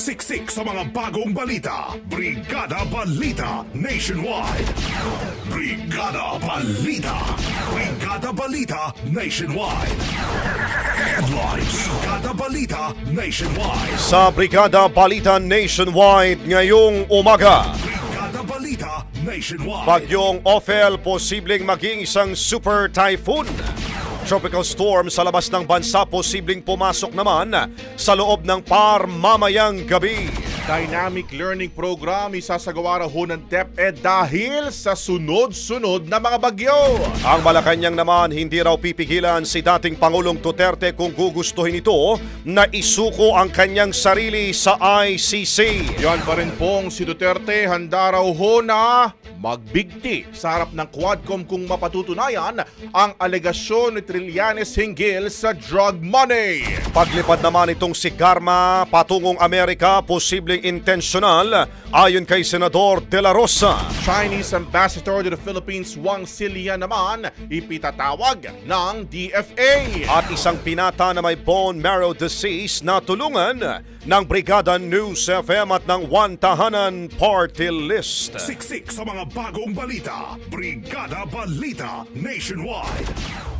Siksik sa mga bagong balita. Brigada Balita Nationwide. Brigada Balita. Brigada Balita Nationwide. Headlines. Brigada Balita Nationwide. Sa Brigada Balita Nationwide ngayong umaga. Brigada Balita Nationwide. Bagyong Ophel posibleng maging isang super typhoon. Tropical storm sa labas ng bansa posibleng pumasok naman sa loob ng par mamayang gabi. Dynamic Learning Program isasagawa raw ho ng DepEd dahil sa sunod-sunod na mga bagyo. Ang Malacanang naman hindi raw pipigilan si dating Pangulong Duterte kung gugustuhin ito na isuko ang kanyang sarili sa ICC. Yan pa rin pong si Duterte handa raw ho na magbigti sa harap ng Quadcom kung mapatutunayan ang alegasyon ni Trillanes hinggil sa drug money. Paglipad naman itong si Garma patungong Amerika posibleng intentional ayon kay Senador De La Rosa. Chinese Ambassador to the Philippines Wang Silia naman ipitatawag ng DFA. At isang pinata na may bone marrow disease na tulungan ng Brigada News FM at ng One Tahanan Party List. Siksik sa mga bagong balita. Brigada Balita Nationwide.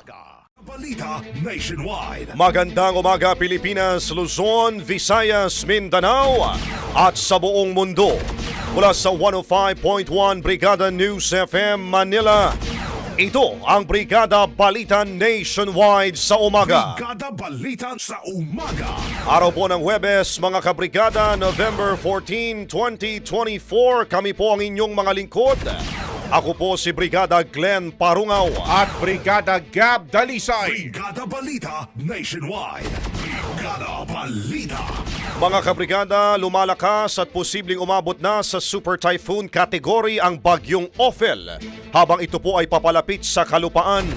Balita Nationwide. Magandang umaga Pilipinas, Luzon, Visayas, Mindanao at sa buong mundo. Mula sa 105.1 Brigada News FM Manila. Ito ang Brigada Balita Nationwide sa umaga. Brigada Balita sa umaga. Araw po ng Webes, mga kabrigada, November 14, 2024. Kami po ang inyong mga lingkod. Ako po si Brigada Glenn Parungaw. At Brigada Gab Dalisay. Brigada Balita Nationwide. Brigada Balita. Mga kabrigada, lumalakas at posibleng umabot na sa Super Typhoon category ang bagyong Ophel habang ito po ay papalapit sa kalupaan.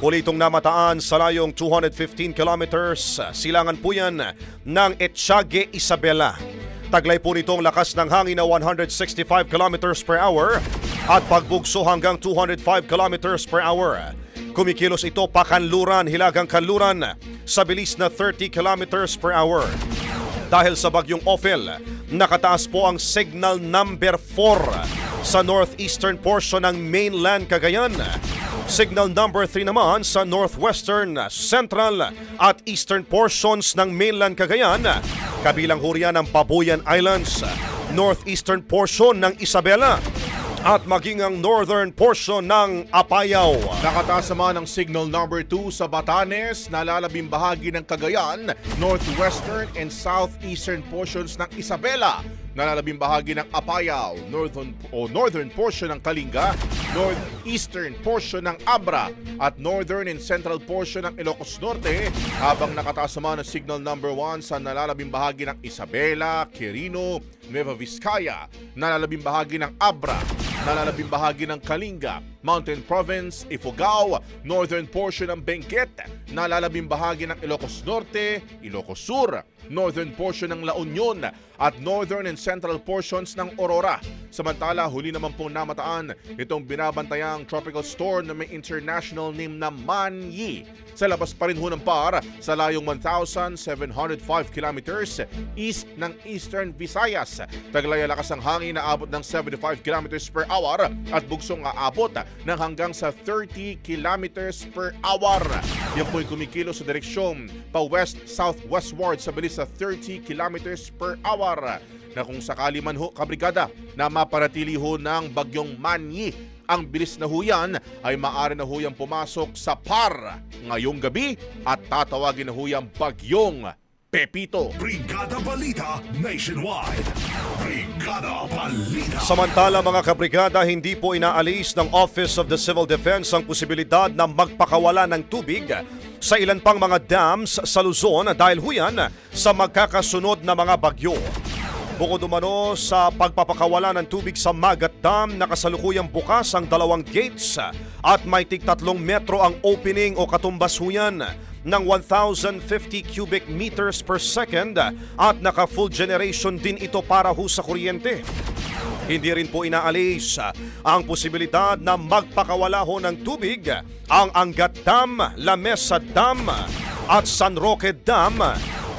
Kulitong namataan sa layong 215 kilometers, silangan po yan ng Etchage Isabela. Taglay po nitong lakas ng hangin na 165 kilometers per hour at pagbugso hanggang 205 kilometers per hour. Kumikilos ito pakanluran, hilagang kanluran sa bilis na 30 kilometers per hour. Dahil sa bagyong Ophel, nakataas po ang signal number 4 sa northeastern portion ng mainland Cagayan. Signal number 3 naman sa northwestern, central at eastern portions ng mainland Cagayan. Kabilang hurian ng Babuyan Islands, northeastern portion ng Isabela at maging ang northern portion ng Apayao. Nakataas naman ang signal number 2 sa Batanes, nalalabing bahagi ng Cagayan, northwestern and southeastern portions ng Isabela, nalalabing bahagi ng Apayao, northern o northern portion ng Kalinga, northeastern portion ng Abra at northern and central portion ng Ilocos Norte, habang nakataas naman ang signal number 1 sa nalalabing bahagi ng Isabela, Quirino, Nueva Vizcaya, nalalabing bahagi ng Abra, nalalabing bahagi ng Kalinga, Mountain Province, Ifugao, northern portion ng Benguet, nalalabing bahagi ng Ilocos Norte, Ilocos Sur, northern portion ng La Union at northern and central portions ng Aurora. Samantala, huli naman po namataan itong binabantayang tropical storm na may international name na Manyi. Sa labas pa rin ho ng par sa layong 1,705 kilometers east ng Eastern Visayas. Taglay ang lakas ng hangin na abot ng 75 kilometers per hour at bugsong aabot ng hanggang sa 30 kilometers per hour. Yan po'y kumikilo sa direksyon pa west-southwestward sa bilis sa 30 kilometers per hour na kung sakali man ho kabrigada na maparatili ho ng bagyong Manyi ang bilis na huyan ay maaari na huyang pumasok sa par ngayong gabi at tatawagin na huyang bagyong Pepito. Brigada Balita Nationwide. Brigada Balita. Samantala mga kabrigada, hindi po inaalis ng Office of the Civil Defense ang posibilidad na magpakawala ng tubig sa ilan pang mga dams sa Luzon dahil huyan sa magkakasunod na mga bagyo. Bukod umano sa pagpapakawala ng tubig sa Magat Dam, nakasalukuyang bukas ang dalawang gates at may tig-tatlong metro ang opening o katumbas huyan ng 1,050 cubic meters per second at naka-full generation din ito para ho sa kuryente. Hindi rin po inaalis ang posibilidad na magpakawala ho ng tubig ang Angat Dam, La Mesa Dam at San Roque Dam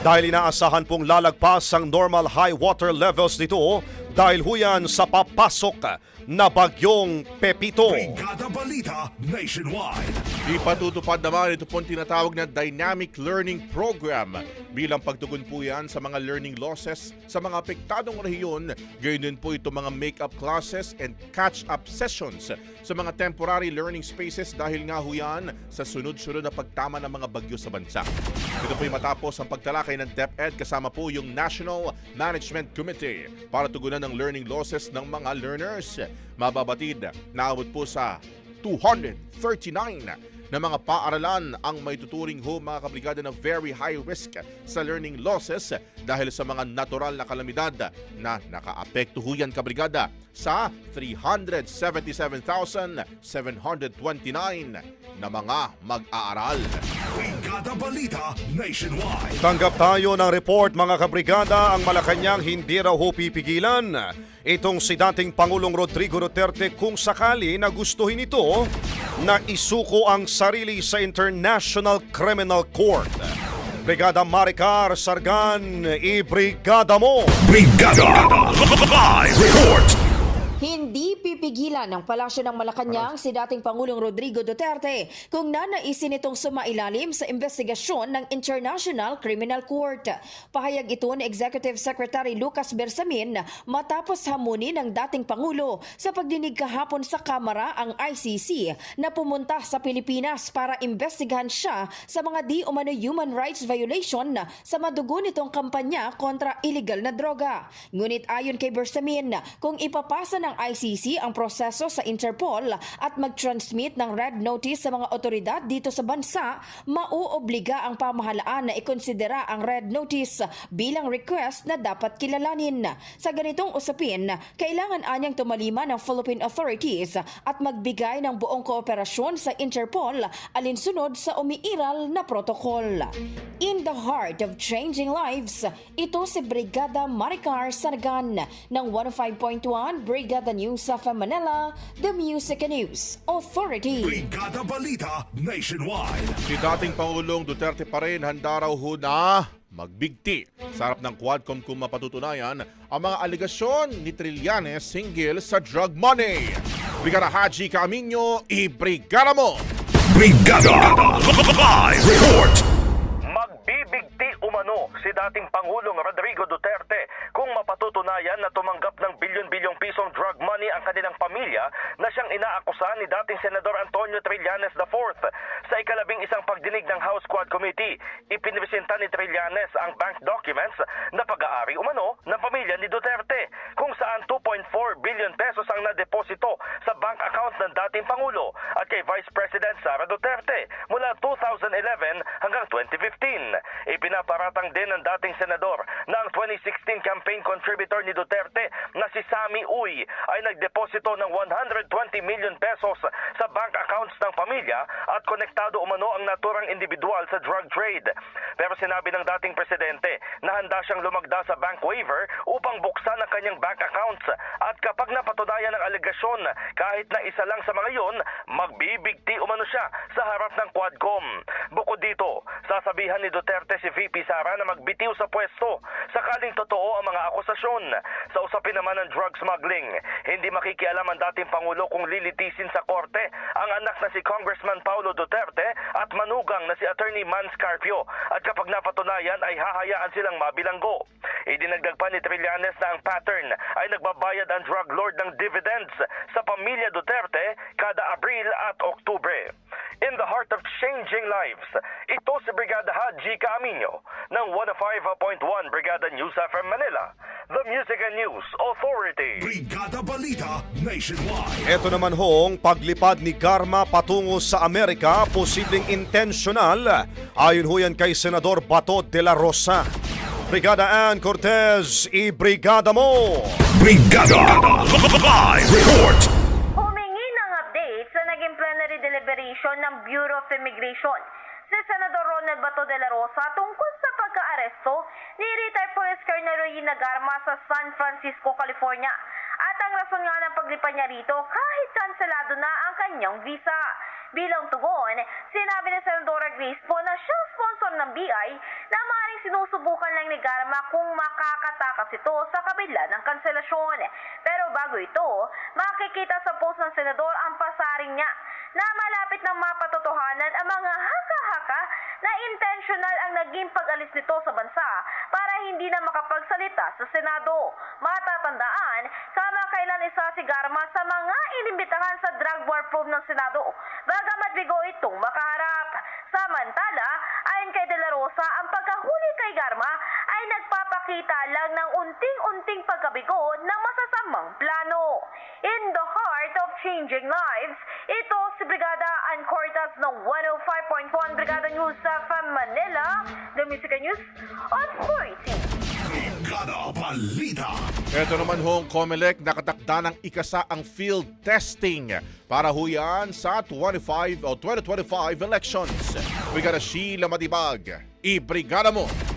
dahil inaasahan pong lalagpas ang normal high water levels nito dahil huyan sa papasok na bagyong Pepito. Brigada Balita Nationwide. Ipatutupad naman ito pong tinatawag na Dynamic Learning Program bilang pagtugon po yan sa mga learning losses sa mga apektadong rehiyon. Gayon din po ito mga make-up classes and catch-up sessions sa mga temporary learning spaces dahil nga ho yan sa sunod-sunod na pagtama ng mga bagyo sa bansa. Ito po'y matapos ang pagtalakay ng DepEd kasama po yung National Management Committee para tugunan ng learning losses ng mga learners. Mababatid, naabot po sa 239 na mga paaralan ang may tuturing ho mga kabrigada na very high risk sa learning losses dahil sa mga natural na kalamidad na nakaapekto ho yan kabrigada sa 377,729 na mga mag-aaral. Brigada Balita Nationwide. Tanggap tayo ng report mga kabrigada ang Malacanang hindi raw ho pipigilan. Itong si dating Pangulong Rodrigo Duterte kung sakali na gustuhin ito na isuko ang sarili sa International Criminal Court. Brigada Maricar Sargan, i-brigada mo! Brigada Live Report. Hindi pipigilan ng palasyo ng Malacanang si dating Pangulong Rodrigo Duterte kung nanaisin itong sumailalim sa investigasyon ng International Criminal Court. Pahayag ito ni Executive Secretary Lucas Bersamin matapos hamunin ng dating Pangulo sa pagdinig kahapon sa Kamara ang ICC na pumunta sa Pilipinas para investigahan siya sa mga di umano human rights violation sa madugo nitong kampanya kontra illegal na droga. Ngunit ayon kay Bersamin, kung ipapasa ng ICC ang proseso sa Interpol at mag-transmit ng red notice sa mga otoridad dito sa bansa, mauobliga ang pamahalaan na ikonsidera ang red notice bilang request na dapat kilalanin. Sa ganitong usapin, kailangan anyang tumalima ng Philippine authorities at magbigay ng buong kooperasyon sa Interpol alinsunod sa umiiral na protokol. In the heart of changing lives, ito si Brigada Maricar Sanagan ng 105.1 Brigada News of Manila, The Music and News Authority. Brigada Balita Nationwide. Si dating Pangulong Duterte pa rin handa raw ho na magbigti sa harap ng Quadcom kung mapatutunayan ang mga aligasyon ni Trillanes singgil sa drug money. Brigada Haji Camino, i-brigada mo! Brigada Live Report. Umano si dating Pangulong Rodrigo Duterte kung mapatutunayan na tumanggap ng bilyon-bilyong pisong drug money ang kanilang pamilya na siyang inaakusa ni dating Senador Antonio Trillanes IV. Sa ikalabing isang pagdinig ng House Quad Committee, ipinipresenta ni Trillanes ang bank documents na pag-aari umano ng pamilya ni Duterte kung saan 2.4 billion pesos ang nadeposito sa bank account ng dating Pangulo at kay Vice President Sara Duterte mula 2011 hanggang 2015. Ipinaparatang din ng dating senador na ang 2016 campaign contributor ni Duterte na si Sami Uy ay nagdeposito ng 120 million pesos sa bank accounts ng pamilya at konektado umano ang naturang individual sa drug trade. Pero sinabi ng dating presidente na handa siyang lumagda sa bank waiver upang buksan ang kanyang bank accounts at kapag napatunayan ang alegasyon kahit na isa lang sa mga yon, magbibigti umano siya sa harap ng Quadcom. Bukod dito, sasabihan ni Duterte si VP Sara na magbitiw sa pwesto sakaling totoo ang mga akusasyon. Sa usapin naman ng drug smuggling, hindi makikialam ang dating Pangulo kung lilitisin sa korte ang anak na si Congressman Paulo Duterte at manugang na si Attorney Man Scarpio at kapag napatunayan ay hahayaan silang mabilanggo. Idinagdag pa ni Trillanes na ang pattern ay nagbabayad ang drug lord ng dividends sa pamilya Duterte kada Abril at Oktubre. In the heart of changing lives, ito si Brigada Haji Camino ng 105.1 Brigada News FM Manila, the Music and News Authority. Brigada Balita Nationwide. Ito naman hong paglipad ni Garma patungo sa Amerika, posibleng intentional. Ayon ho yan kay Senador Bato de la Rosa. Brigada Ann Cortez, i-brigada mo! Brigada Live Report. Humingi ng update sa naging plenary deliberation ng Bureau of Immigration si Senador Ronald Bato de la Rosa tungkol sa pagka-aresto ni retired Police Colonel Roy Nagarma sa San Francisco, California. At ang rason nga ng paglipad niya rito kahit kanselado na ang kanyang visa. Bilang tugon, sinabi ni Senadora Grace po na siyang sponsor ng BI na maaaring sinusubukan lang ni Garma kung makakatakas ito sa kabila ng kanselasyon. Pero bago ito, makikita sa post ng Senador ang pasaring niya na malapit ng mapatotohanan ang mga haka-haka na intentional ang naging pag-alis nito sa bansa para hindi na makapagsalita sa Senado. Matatandaan, kamakailan isa si Garma sa mga inimbitahan sa drug war probe ng Senado. Bagamat bigo itong makaharap. Samantala, ayon kay De La Rosa, ang pagkahuli kay Garma ay nagpapakita lang ng unting-unting pagkabigo ng masasamang plano. In the heart of changing lives, ito si Brigada Ann Cortas ng 105.1 Brigada News sa Manila, the Music News Authority. Brigada Balita. Ito naman hong COMELEC nakatakda ng ikasa ang field testing para huyan sa 25 o 2025 elections. Brigada Sheila Matibag, i-brigada mo!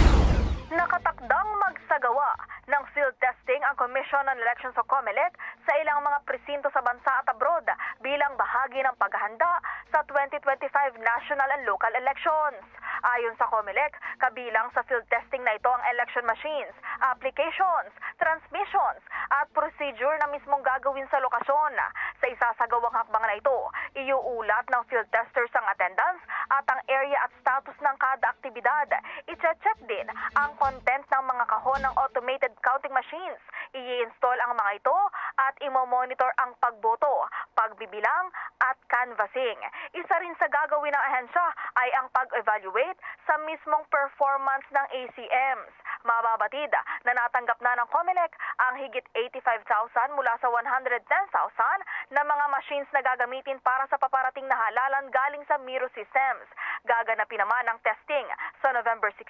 Field testing ang Commission on Elections o COMELEC sa ilang mga presinto sa bansa at abroad bilang bahagi ng paghahanda sa 2025 national and local elections. Ayon sa COMELEC, kabilang sa field testing na ito ang election machines, applications, transmissions at procedure na mismong gagawin sa lokasyon. Sa isasagawang hakbang na ito, iuulat ng field testers ang attendance at ang area at status ng kada aktibidad. Iche-check din ang content ng mga kahon ng automated counting machines. I-install ang mga ito at imo-monitor ang pagboto, pagbibilang at canvassing. Isa rin sa gagawin ng ahensya ay ang pag-evaluate sa mismong performance ng ACMs. Mababatid na natanggap na ng COMELEC ang higit 85,000 mula sa 110,000 na mga machines na gagamitin para sa paparating na halalan galing sa Miro Systems. Gaganapin naman ang testing sa November 16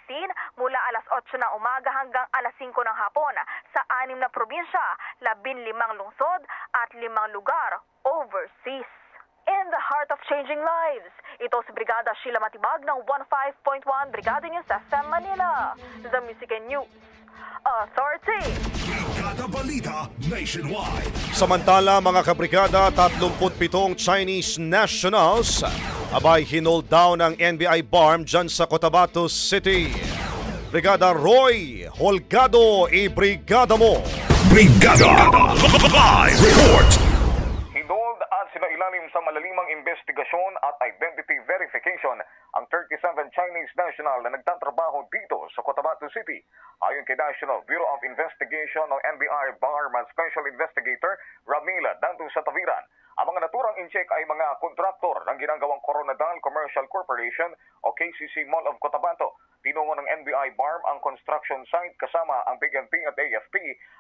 mula alas 8 ng umaga hanggang alas 5 ng hapon sa anim na probinsya, 15 lungsod at 5 lugar overseas. In the heart of changing lives, ito si Brigada Sheila Matibag ng 15.1 Brigada News FM Manila, The Music and News Authority. Brigada Balita Nationwide. Samantala mga kabrigada, 37 Chinese nationals abay hinold down ng NBI BARM dyan sa Cotabato City. Brigada Roy Holgado, i-brigada mo! Brigada Live Report. Sa malalimang investigasyon at identity verification ang 37 Chinese national na nagtatrabaho dito sa Cotabato City. Ayon kay National Bureau of Investigation ng NBI Barman Special Investigator Ramila Danto sa Taviran. Ang mga naturang in-check ay mga kontraktor ng ginagawang Coronadal Commercial Corporation o KCC Mall of Cotabato. Tinungo ng NBI BARM ang construction site kasama ang PNP at AFP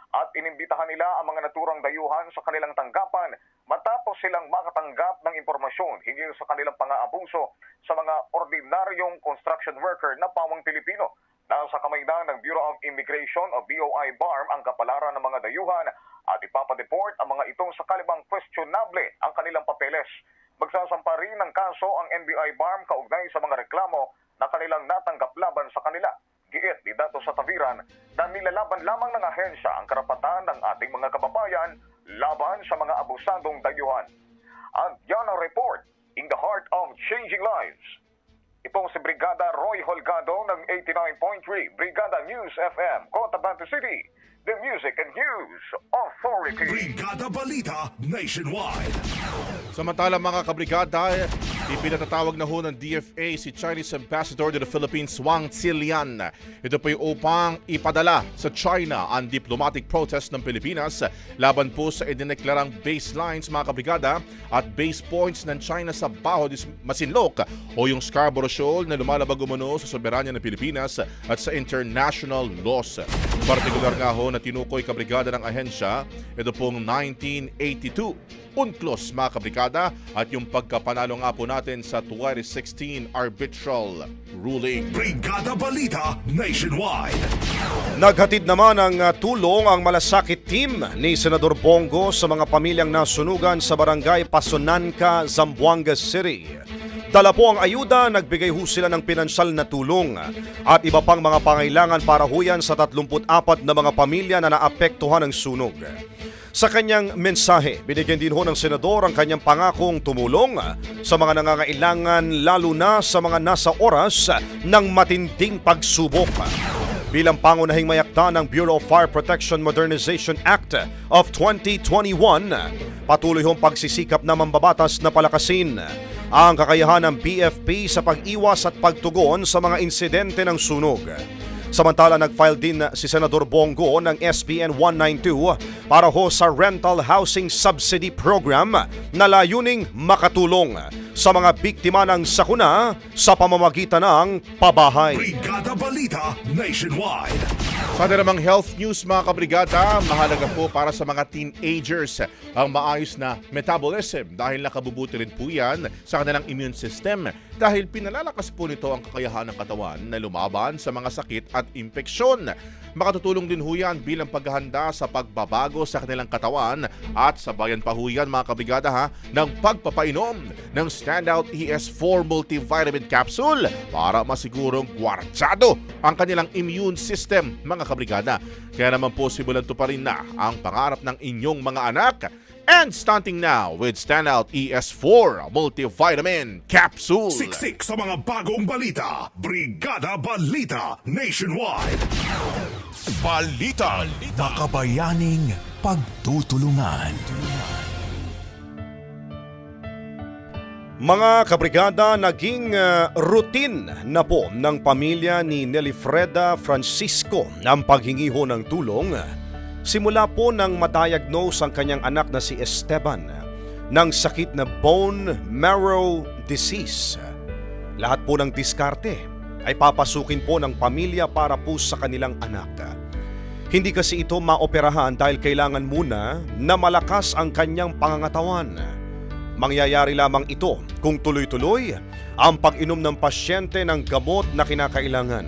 at inimbitahan nila ang mga naturang dayuhan sa kanilang tanggapan matapos silang makatanggap ng impormasyon hinggil sa kanilang pang-aabuso sa mga ordinaryong construction worker na pawang Pilipino. Nasa kamay na ng Bureau of Immigration o BOI BARM ang kapalaran ng mga dayuhan at ipapadeport ang mga itong sakalibang questionable ang kanilang papeles. Magsasampa rin ng kaso ang NBI BARM kaugnay sa mga reklamo na kanilang natanggap laban sa kanila. Giit ni Dato sa Taviran na nilalaban lamang ng ahensya ang karapatan ng ating mga kababayan laban sa mga abusadong dayuhan. At yan ang report in the heart of changing lives. Itong si Brigada Roy Holgado ng 89.3 Brigada News FM, Cotabato City, the Music and News Authority. Brigada Balita Nationwide. Samantala mga kabrigada, ipinatatawag na ho ng DFA si Chinese Ambassador to the Philippines Wang Zilian. Ito po upang ipadala sa China ang diplomatic protest ng Pilipinas laban po sa idineklarang baselines mga kabrigada at base points ng China sa Baho Masinloc o yung Scarborough Shoal na lumalabag umano sa soberanya ng Pilipinas at sa international laws. Partikular nga ho na tinukoy kabrigada ng ahensya, ito pong 1982 UNCLOS mga kabrigada at yung pagkapanalo nga po natin sa 2016 arbitral ruling. Brigada Balita Nationwide. Naghatid naman ng uh, tulong ang malasakit team ni Senador Bongo sa mga pamilyang nasunugan sa barangay Pasonanca, Zamboanga City. Dala po ang ayuda, nagbigay ho sila ng pinansyal na tulong at iba pang mga pangailangan para huyan sa 34 na mga pamilya na naapektuhan ng sunog. Sa kanyang mensahe, binigyan din ho ng senador ang kanyang pangakong tumulong sa mga nangangailangan lalo na sa mga nasa oras ng matinding pagsubok. Bilang pangunahing mayakda ng Bureau of Fire Protection Modernization Act of 2021, patuloy hong pagsisikap na mambabatas na palakasin ang kakayahan ng BFP sa pag-iwas at pagtugon sa mga insidente ng sunog. Samantala nag-file din si Senador Bongo ng SBN 192 para ho sa Rental Housing Subsidy Program na layuning makatulong sa mga biktima ng sakuna sa pamamagitan ng pabahay. Brigada Balita Nationwide. Sa namang health news mga kabrigada, mahalaga po para sa mga teenagers ang maayos na metabolism dahil nakabubuti rin po yan sa kanilang immune system dahil pinalalakas po nito ang kakayahan ng katawan na lumaban sa mga sakit at impeksyon. Makatutulong din ho bilang paghahanda sa pagbabago sa kanilang katawan at sabayan pa ho mga kabrigada ha ng pagpapainom ng Standout ES4 Multivitamin Capsule para masigurong kwartsado ang kanilang immune system mga kabrigada. Kaya naman posible to pa rin na ang pangarap ng inyong mga anak and stunting now with Standout ES4 Multivitamin Capsule. Siksik sa mga bagong balita. Brigada Balita Nationwide. Balita. Makabayaning pagtutulungan. Mga kabrigada, naging uh, routine na po ng pamilya ni Nelifreda Francisco ang paghingi ho ng tulong. Simula po nang madiagnose ang kanyang anak na si Esteban ng sakit na bone marrow disease. Lahat po ng diskarte ay papasukin po ng pamilya para po sa kanilang anak. Hindi kasi ito maoperahan dahil kailangan muna na malakas ang kanyang pangangatawan. Mangyayari lamang ito kung tuloy-tuloy ang pag-inom ng pasyente ng gamot na kinakailangan.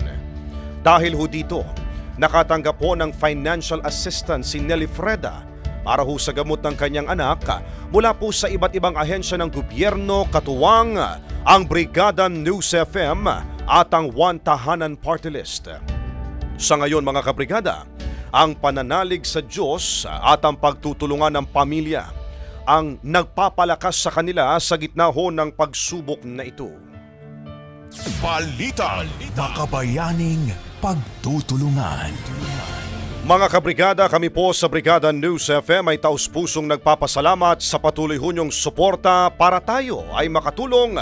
Dahil ho dito, nakatanggap po ng financial assistance si Nelly Freda para ho sa gamot ng kanyang anak mula po sa iba't ibang ahensya ng gobyerno katuwang ang Brigada News FM at ang One Tahanan Party List. Sa ngayon mga kabrigada, ang pananalig sa Diyos at ang pagtutulungan ng pamilya ang nagpapalakas sa kanila sa gitna ho ng pagsubok na ito. Balita. Makabayaning pagtutulungan. Mga kabrigada, kami po sa Brigada News FM ay taus-pusong nagpapasalamat sa patuloy ho niyong suporta para tayo ay makatulong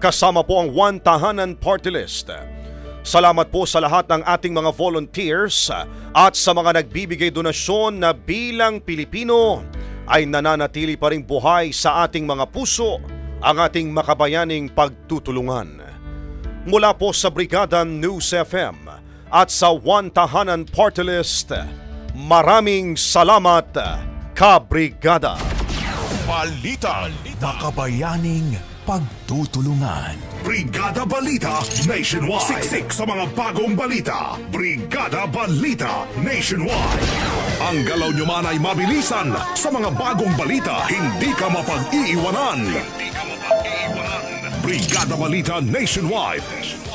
kasama po ang One Tahanan Party List. Salamat po sa lahat ng ating mga volunteers at sa mga nagbibigay donasyon na bilang Pilipino ay nananatili pa rin buhay sa ating mga puso ang ating makabayaning pagtutulungan. Mula po sa Brigada News FM at sa One Tahanan Party List, maraming salamat, Kabrigada! Balita. Makabayaning pagtutulungan. Brigada Balita Nationwide. Siksik sa mga bagong balita. Brigada Balita Nationwide. Ang galaw nyo man ay mabilisan. Sa mga bagong balita, hindi ka mapag-iiwanan. Hindi ka mapag-iiwanan. Brigada Balita Nationwide.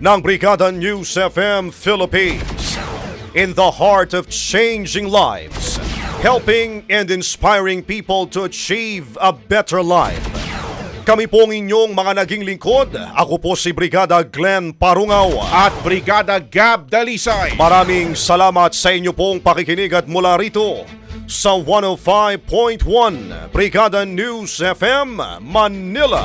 ng Brigada News FM Philippines. In the heart of changing lives, helping and inspiring people to achieve a better life. Kami po ang inyong mga naging lingkod. Ako po si Brigada Glenn Parungaw. At Brigada Gab Dalisay. Maraming salamat sa inyo pong pakikinig at mula rito sa 105.1 Brigada News FM Manila.